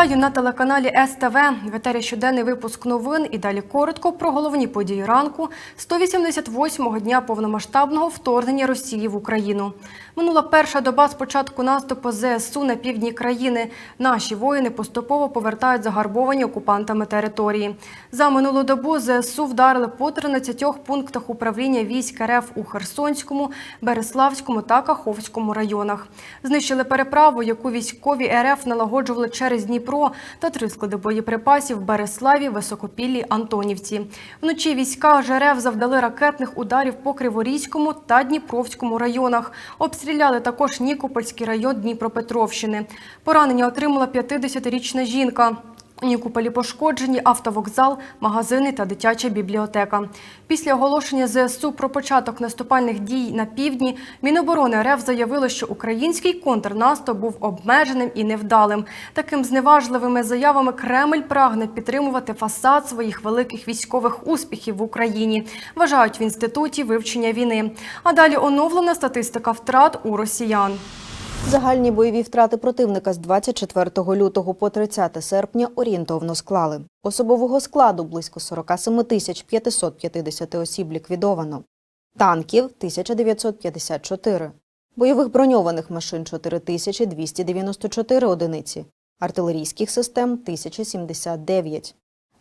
Вітаю на телеканалі СТВ. В етері щоденний випуск новин і далі коротко про головні події ранку 188-го дня повномасштабного вторгнення Росії в Україну. Минула перша доба з початку наступу ЗСУ на півдні країни. Наші воїни поступово повертають загарбовані окупантами території. За минулу добу ЗСУ вдарили по 13 пунктах управління військ РФ у Херсонському, Береславському та Каховському районах. Знищили переправу, яку військові РФ налагоджували через Дніпро та три склади боєприпасів в Береславі, Високопіллі, Антонівці. Вночі війська ЖРФ завдали ракетних ударів по Криворізькому та Дніпровському районах. Обстріляли також Нікопольський район Дніпропетровщини. Поранення отримала 50-річна жінка. У Нікополі пошкоджені автовокзал, магазини та дитяча бібліотека. Після оголошення ЗСУ про початок наступальних дій на півдні Міноборони РФ заявило, що український контрнаступ був обмеженим і невдалим. Таким зневажливими заявами Кремль прагне підтримувати фасад своїх великих військових успіхів в Україні. Вважають в інституті вивчення війни. А далі оновлена статистика втрат у росіян. Загальні бойові втрати противника з 24 лютого по 30 серпня орієнтовно склали. Особового складу близько 47 тисяч 550 осіб ліквідовано. Танків – 1954. Бойових броньованих машин – 4294 одиниці. Артилерійських систем – 1079.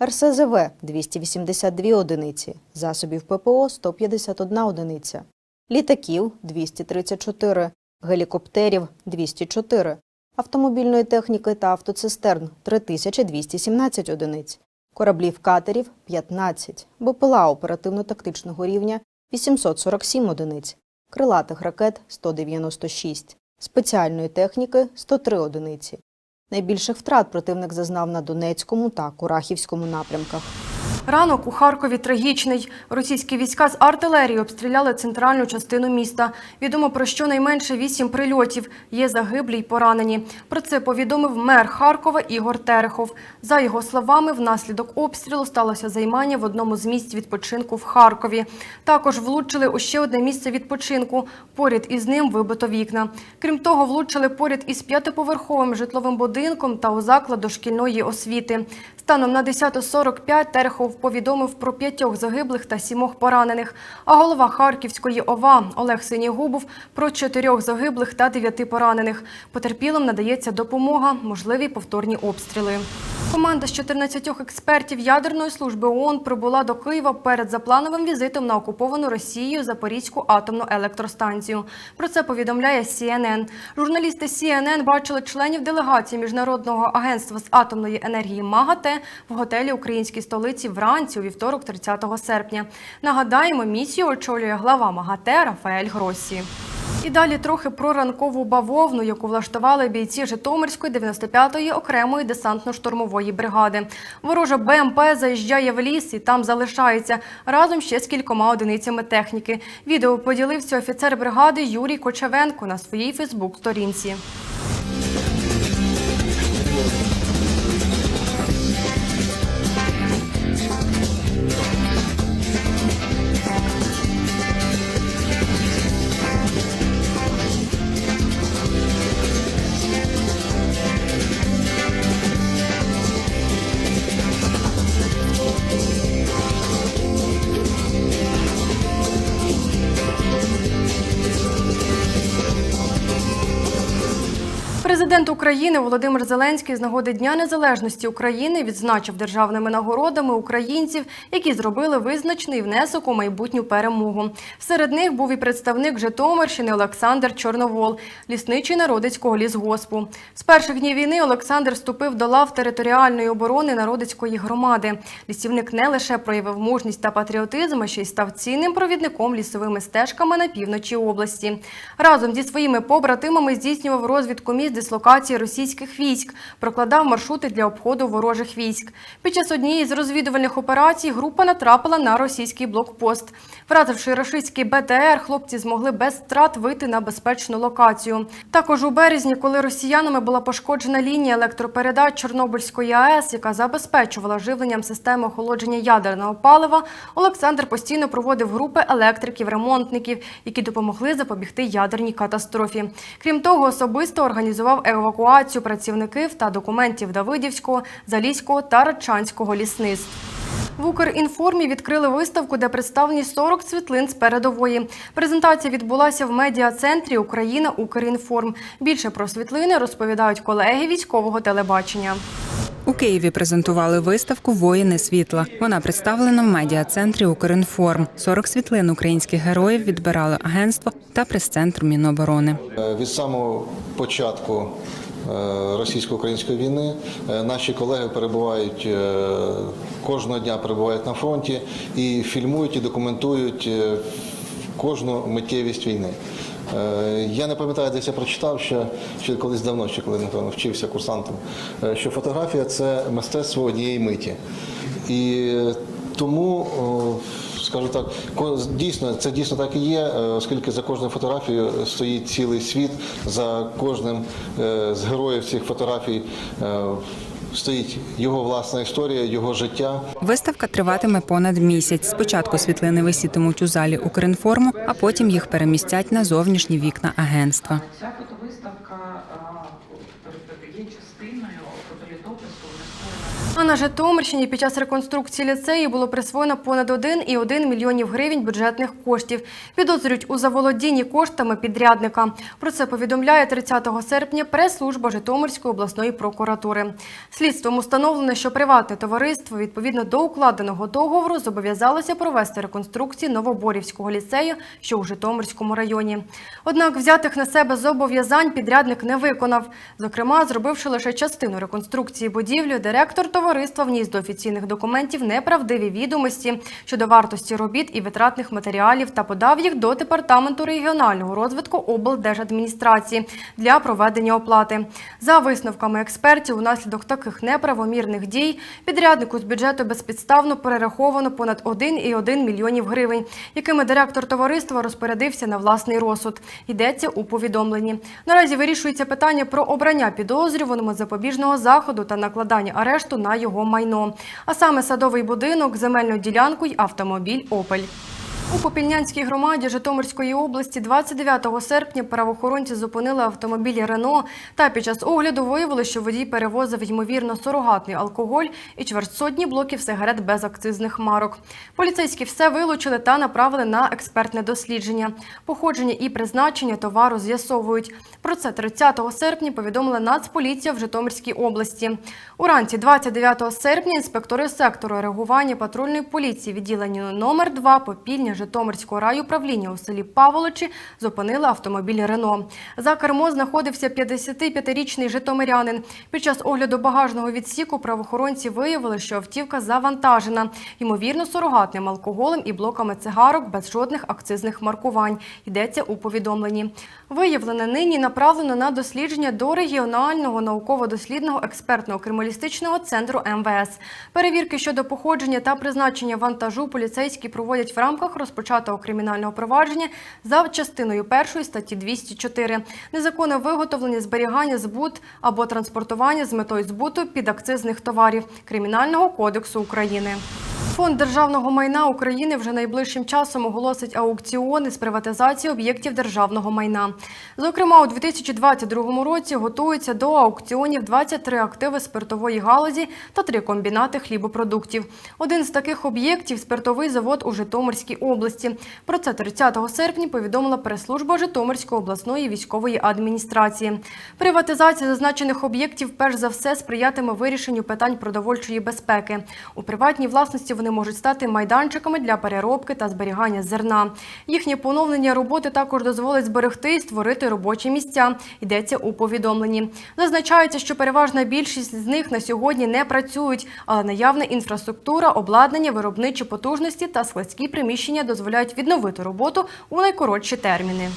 РСЗВ – 282 одиниці. Засобів ППО – 151 одиниця. Літаків – 234 гелікоптерів 204, автомобільної техніки та автоцистерн 3217 одиниць, кораблів катерів 15, БПЛА оперативно-тактичного рівня 847 одиниць, крилатих ракет 196, спеціальної техніки 103 одиниці. Найбільших втрат противник зазнав на Донецькому та Курахівському напрямках. Ранок у Харкові трагічний. Російські війська з артилерії обстріляли центральну частину міста. Відомо про щонайменше вісім прильотів. Є загиблі й поранені. Про це повідомив мер Харкова Ігор Терехов. За його словами, внаслідок обстрілу сталося займання в одному з місць відпочинку в Харкові. Також влучили у ще одне місце відпочинку. Поряд із ним вибито вікна. Крім того, влучили поряд із п'ятиповерховим житловим будинком та у заклад дошкільної освіти. Станом на 10.45 Терехов повідомив про п'ятьох загиблих та сімох поранених. А голова Харківської ОВА Олег Синігубов про чотирьох загиблих та дев'яти поранених. Потерпілим надається допомога, можливі повторні обстріли. Команда з 14 експертів ядерної служби ООН прибула до Києва перед заплановим візитом на окуповану Росією Запорізьку атомну електростанцію. Про це повідомляє CNN. Журналісти CNN бачили членів делегації Міжнародного агентства з атомної енергії МАГАТЕ в готелі українській столиці вранці у вівторок, 30 серпня. Нагадаємо, місію очолює глава МАГАТЕ Рафаель Гросі. І далі трохи про ранкову бавовну, яку влаштували бійці Житомирської 95-ї окремої десантно-штурмової бригади. Ворожа БМП заїжджає в ліс і там залишається разом ще з кількома одиницями техніки. Відео поділився офіцер бригади Юрій Кочевенко на своїй Фейсбук-сторінці. України Володимир Зеленський з нагоди Дня Незалежності України відзначив державними нагородами українців, які зробили визначний внесок у майбутню перемогу. Серед них був і представник Житомирщини Олександр Чорновол, лісничий народицького лісгоспу. З перших днів війни Олександр вступив до лав територіальної оборони народицької громади. Лісівник не лише проявив мужність та патріотизм, а ще й став цінним провідником лісовими стежками на півночі області. Разом зі своїми побратимами здійснював розвідку місць дислокації російських військ, прокладав маршрути для обходу ворожих військ. Під час однієї з розвідувальних операцій група натрапила на російський блокпост. Вразивши рашистський БТР, хлопці змогли без втрат вийти на безпечну локацію. Також у березні, коли росіянами була пошкоджена лінія електропередач Чорнобильської АЕС, яка забезпечувала живленням системи охолодження ядерного палива, Олександр постійно проводив групи електриків-ремонтників, які допомогли запобігти ядерній катастрофі. Крім того, особисто організував евакуацію працівників та документів Давидівського, Заліського та Радчанського лісництв. В Укрінформі відкрили виставку, де представлені 40 світлин з передової. Презентація відбулася в медіа-центрі Україна Укрінформ. Більше про світлини розповідають колеги військового телебачення. У Києві презентували виставку Воїни світла. Вона представлена в медіа-центрі Укрінформ. 40 світлин українських героїв відбирали агентство та прес-центр Міноборони. Е, Від самого початку е, російсько-української війни е, наші колеги перебувають кожного дня перебувають на фронті і фільмують і документують кожну миттєвість війни. Е, Я не пам'ятаю, десь я прочитав ще, ще колись давно, ще коли напевно вчився курсантом, е, що фотографія це мистецтво однієї миті. І тому, скажу так, дійсно, це дійсно так і є, е, оскільки за кожною фотографією стоїть цілий світ, за кожним з героїв цих фотографій стоїть його власна історія, його життя. Виставка триватиме понад місяць. Спочатку світлини висітимуть у залі Укрінформу, а потім їх перемістять на зовнішні вікна агентства. Ця фотовиставка а, є частиною фотолітопису нескореного А на Житомирщині під час реконструкції ліцею було присвоєно понад 1,1 мільйонів гривень бюджетних коштів. Підозрюють у заволодінні коштами підрядника. Про це повідомляє 30 серпня прес-служба Житомирської обласної прокуратури. Слідством установлено, що приватне товариство відповідно до укладеного договору зобов'язалося провести реконструкцію Новоборівського ліцею, що у Житомирському районі. Однак взятих на себе зобов'язань підрядник не виконав. Зокрема, зробивши лише частину реконструкції будівлі, директор товариства вніс до офіційних документів неправдиві відомості щодо вартості робіт і витратних матеріалів та подав їх до департаменту регіонального розвитку облдержадміністрації для проведення оплати. За висновками експертів, унаслідок таких неправомірних дій підряднику з бюджету безпідставно перераховано понад 1,1 мільйонів гривень, якими директор товариства розпорядився на власний розсуд. Йдеться у повідомленні. Наразі вирішується питання про обрання підозрюваному запобіжного заходу та накладання арешту на його майно, а саме садовий будинок, земельну ділянку й автомобіль Опель. У Попільнянській громаді Житомирської області 29 серпня правоохоронці зупинили автомобіль Рено та під час огляду виявили, що водій перевозив ймовірно сурогатний алкоголь і чверть сотні блоків сигарет без акцизних марок. Поліцейські все вилучили та направили на експертне дослідження. Походження і призначення товару з'ясовують. Про це 30 серпня повідомила Нацполіція в Житомирській області. Уранці 29 серпня інспектори сектору реагування патрульної поліції відділення номер 2 Попільня Житомирського райуправління у селі Паволочі зупинили автомобіль Рено. За кермо знаходився 55-річний житомирянин. Під час огляду багажного відсіку правоохоронці виявили, що автівка завантажена, ймовірно, сурогатним алкоголем і блоками цигарок без жодних акцизних маркувань. Йдеться у повідомленні. Виявлене нині направлено на дослідження до регіонального науково-дослідного експертного криміналістичного центру МВС. Перевірки щодо походження та призначення вантажу поліцейські проводять в рамках розпочатого кримінального провадження за частиною першої статті 204 незаконне виготовлення, зберігання, збут або транспортування з метою збуту підакцизних товарів Кримінального кодексу України. Фонд державного майна України вже найближчим часом оголосить аукціони з приватизації об'єктів державного майна. Зокрема, у 2022 році готуються до аукціонів 23 активи спиртової галузі та три комбінати хлібопродуктів. Один з таких об'єктів спиртовий завод у Житомирській області. Про це 30 серпня повідомила прес-служба Житомирської обласної військової адміністрації. Приватизація зазначених об'єктів перш за все сприятиме вирішенню питань продовольчої безпеки. У приватній власності вони можуть стати майданчиками для переробки та зберігання зерна. Їхнє поновлення роботи також дозволить зберегти і створити робочі місця. Йдеться у повідомленні. Зазначається, що переважна більшість з них на сьогодні не працюють, але наявна інфраструктура, обладнання, виробничі потужності та складські приміщення дозволяють відновити роботу у найкоротші терміни.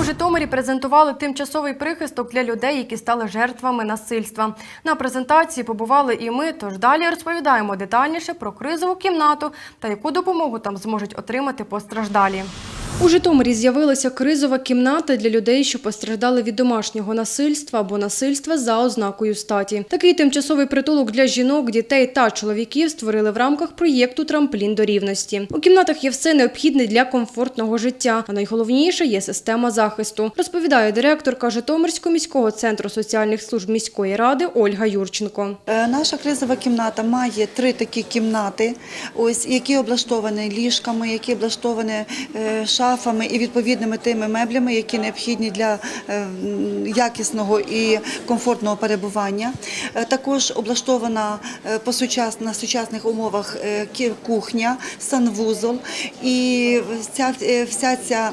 У Житомирі презентували тимчасовий прихисток для людей, які стали жертвами насильства. На презентації побували і ми, тож далі розповідаємо детальніше про кризову кімнату та яку допомогу там зможуть отримати постраждалі. У Житомирі з'явилася кризова кімната для людей, що постраждали від домашнього насильства або насильства за ознакою статі. Такий тимчасовий притулок для жінок, дітей та чоловіків створили в рамках проєкту Трамплін до рівності. У кімнатах є все необхідне для комфортного життя, а найголовніше є система захисту. Розповідає директорка Житомирського міського центру соціальних служб міської ради Ольга Юрченко. Е, Наша кризова кімната має три такі кімнати, ось які облаштовані ліжками, які облаштовані е, шафами і відповідними тими меблями, які необхідні для е, якісного і комфортного перебування. Е, Також облаштована е, по на сучасних умовах кухня, санвузол, і вся, вся ця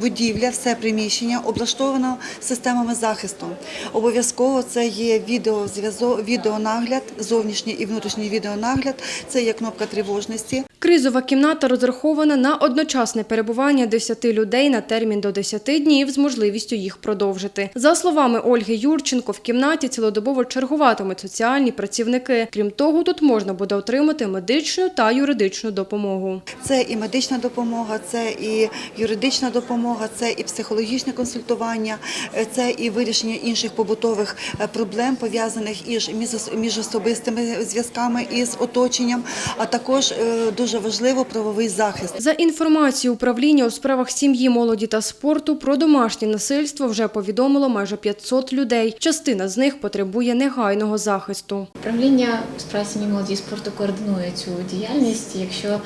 будівля, все приміщення облаштовано системами захисту. Обов'язково це є відеозв'язок, відеонагляд, зовнішній і внутрішній відеонагляд. Це є кнопка тривожності. Кризова кімната розрахована на одночасне перебування 10 людей на термін до 10 днів з можливістю їх продовжити. За словами Ольги Юрченко, в кімнаті цілодобово чергуватимуть соціальні працівники. Крім того, тут можна буде отримати медичну та юридичну допомогу. Це і медична допомога, це і юридична допомога, це і психологічне консультування, е, це і вирішення інших побутових е, проблем, пов'язаних із між- міжособистими зв'язками із оточенням, а також е, дуже важливо правовий захист. За інформацією управління у справах сім'ї, молоді та спорту про домашнє насильство вже повідомило майже 500 людей. Частина з них потребує негайного захисту. Управління у справах сім'ї молоді і спорту координує цю діяльність. Якщо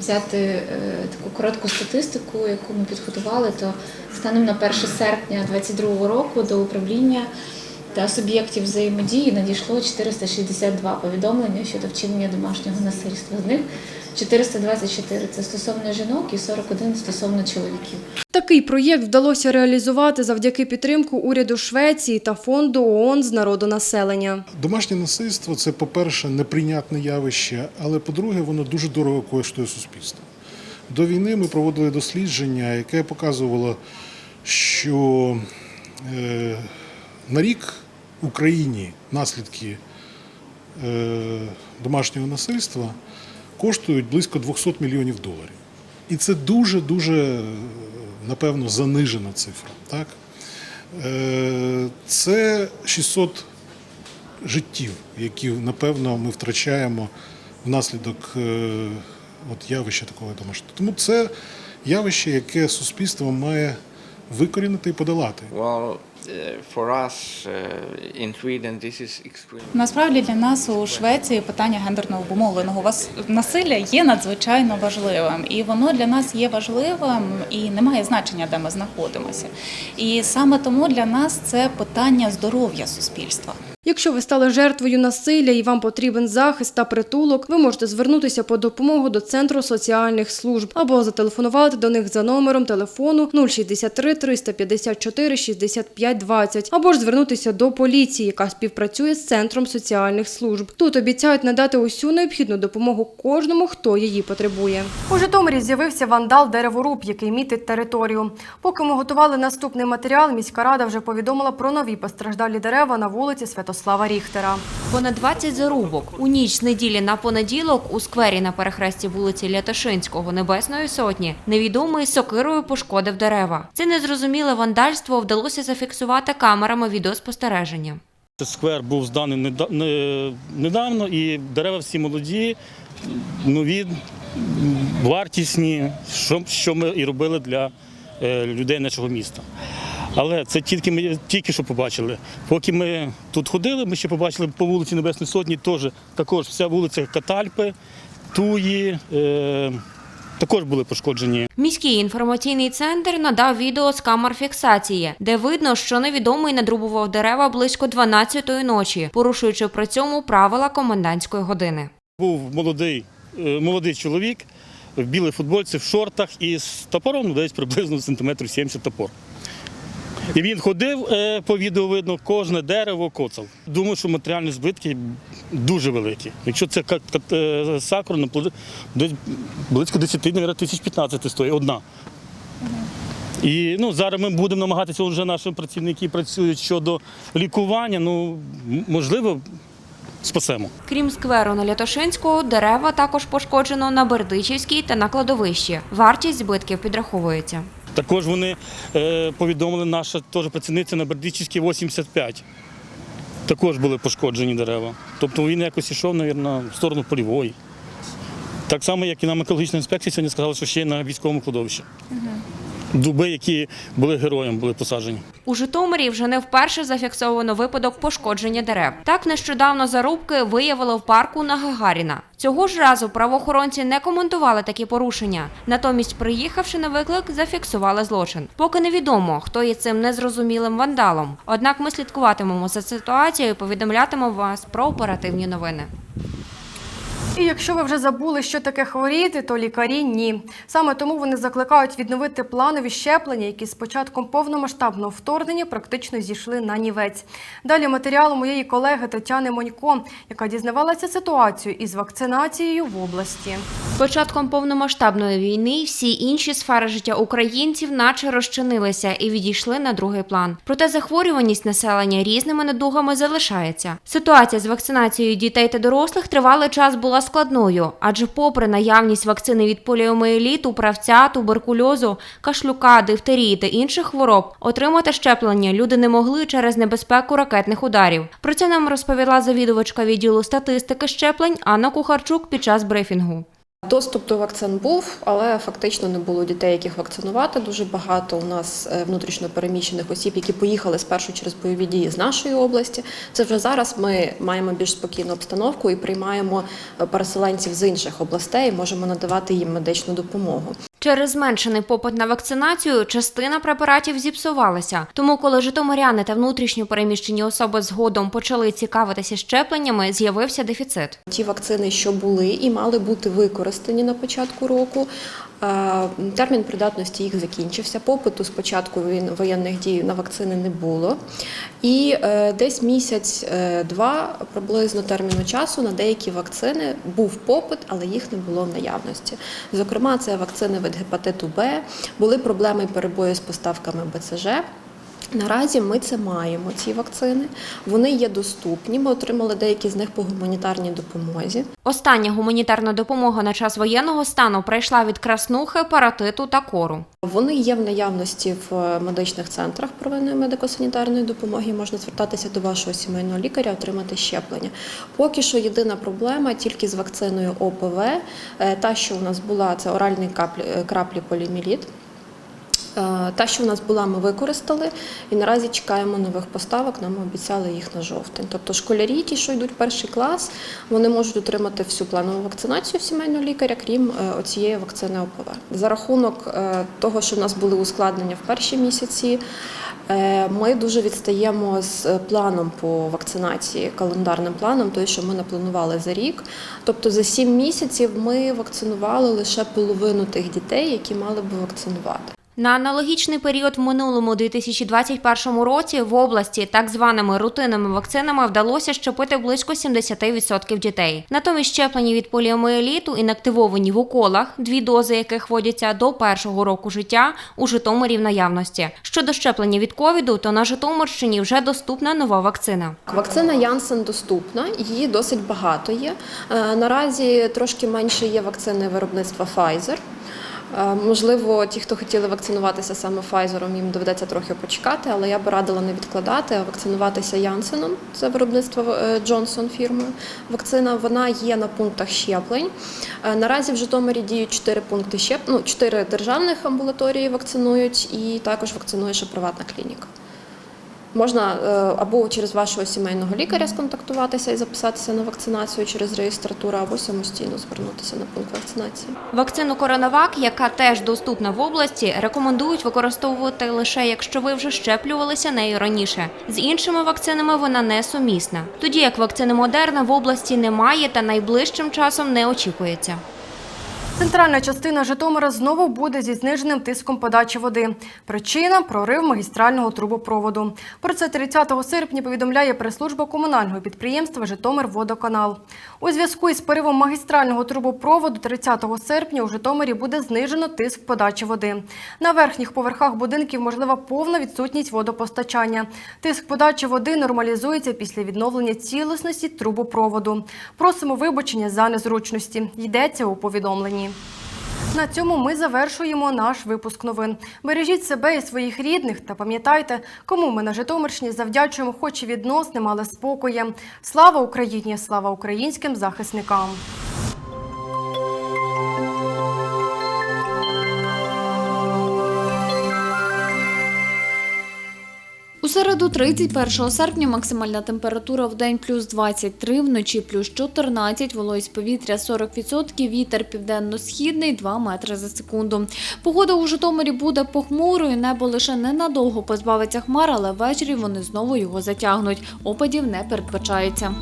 взяти е, таку коротку статистику, яку ми підготували, то станом на 1 серпня 2022 року до управління та суб'єктів взаємодії надійшло 462 повідомлення щодо вчинення домашнього насильства. З них 424 – це стосовно жінок і 41 – стосовно чоловіків. Такий проєкт вдалося реалізувати завдяки підтримку уряду Швеції та фонду ООН з народонаселення. Домашнє насильство це, по-перше, неприйнятне явище, але по-друге, воно дуже дорого коштує суспільству. До війни ми проводили дослідження, яке показувало, що е, на рік Україні наслідки е, домашнього насильства коштують близько 200 мільйонів доларів. І це дуже-дуже, е, напевно, занижена цифра. Так? Е, Це 600 життів, які, напевно, ми втрачаємо внаслідок от явища такого домашнього. Тому це явище, яке суспільство має викорінити і подолати. Uh, uh, Насправді для нас у Швеції питання гендерно обумовленого насилля є надзвичайно важливим, і воно для нас є важливим і не має значення, де ми знаходимося. І саме тому для нас це питання здоров'я суспільства. Якщо ви стали жертвою насилля і вам потрібен захист та притулок, ви можете звернутися по допомогу до Центру соціальних служб або зателефонувати до них за номером телефону 063 354 65 20, або ж звернутися до поліції, яка співпрацює з Центром соціальних служб. Тут обіцяють надати усю необхідну допомогу кожному, хто її потребує. У Житомирі з'явився вандал дереворуб, який мітить територію. Поки ми готували наступний матеріал, міська рада вже повідомила про нові постраждалі дерева на вулиці Святослава Ріхтера. Понад 20 зарубок. У ніч неділі на понеділок у сквері на перехресті вулиці Лятошинського Небесної Сотні невідомий сокирою пошкодив дерева. Це незрозуміле вандальство вдалося зафіксувати камерами відеоспостереження. Сквер був зданий неда- недавно, і дерева всі молоді, нові, вартісні, що, що ми і робили для е, людей нашого міста. Але це тільки ми тільки що побачили. Поки ми тут ходили, ми ще побачили по вулиці Небесної Сотні теж також вся вулиця Катальпи, Туї. Е, також були пошкоджені. Міський інформаційний центр надав відео з камер фіксації, де видно, що невідомий надрубував дерева близько 12-ї ночі, порушуючи при цьому правила комендантської години. Був молодий, е, молодий чоловік в білій футбольці, в шортах і з топором ну, десь приблизно сантиметрів 70 топор. І він ходив, е, по відео видно, кожне дерево коцав. Думаю, що матеріальні збитки дуже великі. Якщо це е, пли- десь близько 10 мабуть, тисяч 15 стоїть одна. І ну, зараз ми будемо намагатися, вже наші працівники працюють щодо лікування. Ну, можливо, спасемо. Крім скверу на Лятошинського, дерева також пошкоджено на Бердичівській та на кладовищі. Вартість збитків підраховується. Також вони е, повідомили, наша теж працівниця на Бердичівській 85. Також були пошкоджені дерева. Тобто він якось йшов, мабуть, в сторону полівої. Так само, як і нам екологічна інспекція сьогодні сказали, що ще на військовому кладовищі. Дуби, які були героєм, були посаджені. У Житомирі вже не вперше зафіксовано випадок пошкодження дерев. Так нещодавно зарубки виявили в парку на Гагаріна. Цього ж разу правоохоронці не коментували такі порушення. Натомість, приїхавши на виклик, зафіксували злочин. Поки невідомо, хто є цим незрозумілим вандалом. Однак ми слідкуватимемо за ситуацією, і повідомлятимемо вас про оперативні новини. І якщо ви вже забули, що таке хворіти, то лікарі ні. Саме тому вони закликають відновити планові щеплення, які з початком повномасштабного вторгнення практично зійшли на нівець. Далі матеріал моєї колеги Тетяни Монько, яка дізнавалася ситуацію із вакцинацією в області. Початком повномасштабної війни всі інші сфери життя українців наче розчинилися і відійшли на другий план. Проте захворюваність населення різними недугами залишається. Ситуація з вакцинацією дітей та дорослих тривалий час була складною, адже, попри наявність вакцини від поліомієліту, правця, туберкульозу, кашлюка, дифтерії та інших хвороб, отримати щеплення люди не могли через небезпеку ракетних ударів. Про це нам розповіла завідувачка відділу статистики щеплень Анна Кухарчук під час брифінгу. Доступ до вакцин був, але фактично не було дітей, яких вакцинувати. Дуже багато у нас е, внутрішньо переміщених осіб, які поїхали спершу через бойові дії з нашої області. Це вже зараз ми маємо більш спокійну обстановку і приймаємо е, переселенців з інших областей, можемо надавати їм медичну допомогу. Через зменшений попит на вакцинацію частина препаратів зіпсувалася. Тому, коли житомиряни та внутрішньо переміщені особи згодом почали цікавитися щепленнями, з'явився дефіцит. Ті вакцини, що були і мали бути використані на початку року. Е, Термін придатності їх закінчився. Попиту спочатку воєнних дій на вакцини не було. І е, десь місяць-два приблизно терміну часу на деякі вакцини був попит, але їх не було в наявності. Зокрема, це вакцини від гепатиту Б, були проблеми і перебої з поставками БЦЖ. Наразі ми це маємо, ці вакцини. Вони є доступні. Ми отримали деякі з них по гуманітарній допомозі. Остання гуманітарна допомога на час воєнного стану прийшла від краснухи, паратиту та кору. Вони є в наявності в медичних центрах первинної медико-санітарної допомоги. Можна звертатися до вашого сімейного лікаря, отримати щеплення. Поки що єдина проблема тільки з вакциною ОПВ. Е, Та, що у нас була, це оральний е, краплі поліміліт. Е, Та, що в нас була, ми використали, і наразі чекаємо нових поставок. Нам обіцяли їх на жовтень. Тобто школярі, ті, що йдуть в перший клас, вони можуть отримати всю планову вакцинацію сімейного лікаря, крім е, оцієї вакцини ОПВ. За рахунок е, того, що в нас були ускладнення в перші місяці, ми дуже відстаємо з планом по вакцинації, календарним планом, той, що ми напланували за рік. Тобто за 7 місяців ми вакцинували лише половину тих дітей, які мали би вакцинувати. На аналогічний період в минулому 2021 році в області так званими рутинними вакцинами вдалося щепити близько 70% дітей. Натомість щеплені від поліомієліту інактивовані в уколах, дві дози яких вводяться до першого року життя у Житомирі в наявності. Щодо щеплення від ковіду, то на Житомирщині вже доступна нова вакцина. Вакцина Янсен доступна, її досить багато є. Е, Наразі трошки менше є вакцини виробництва Pfizer. Е, Можливо, ті, хто хотіли вакцинуватися саме Pfizer, їм доведеться трохи почекати, але я б радила не відкладати, а вакцинуватися Янсеном, це виробництво Джонсон фірми. фірмою. Вакцина вона є на пунктах щеплень. Е, Наразі в Житомирі діють чотири пункти щеп... ну, чотири державних амбулаторії вакцинують, і також вакцинує ще приватна клініка. Можна е, або через вашого сімейного лікаря сконтактуватися і записатися на вакцинацію через реєстратуру, або самостійно звернутися на пункт вакцинації. Вакцину Коронавак, яка теж доступна в області, рекомендують використовувати лише якщо ви вже щеплювалися нею раніше. З іншими вакцинами вона не сумісна. Тоді як вакцини Модерна в області немає та найближчим часом не очікується. Центральна частина Житомира знову буде зі зниженим тиском подачі води. Причина прорив магістрального трубопроводу. Про це 30 серпня повідомляє прес-служба комунального підприємства Житомирводоканал. У зв'язку із поривом магістрального трубопроводу 30 серпня у Житомирі буде знижено тиск подачі води. На верхніх поверхах будинків можлива повна відсутність водопостачання. Тиск подачі води нормалізується після відновлення цілісності трубопроводу. Просимо вибачення за незручності. Йдеться у повідомленні. На цьому ми завершуємо наш випуск новин. Бережіть себе і своїх рідних та пам'ятайте, кому ми на Житомирщині завдячуємо хоч і відносним, але спокоєм. Слава Україні! Слава українським захисникам! Середу 31 серпня максимальна температура в день плюс 23, вночі плюс 14, вологість повітря 40%, вітер південно-східний 2 метри за секунду. Погода у Житомирі буде похмурою, небо лише ненадовго позбавиться хмар, але ввечері вони знову його затягнуть. Опадів не передбачається.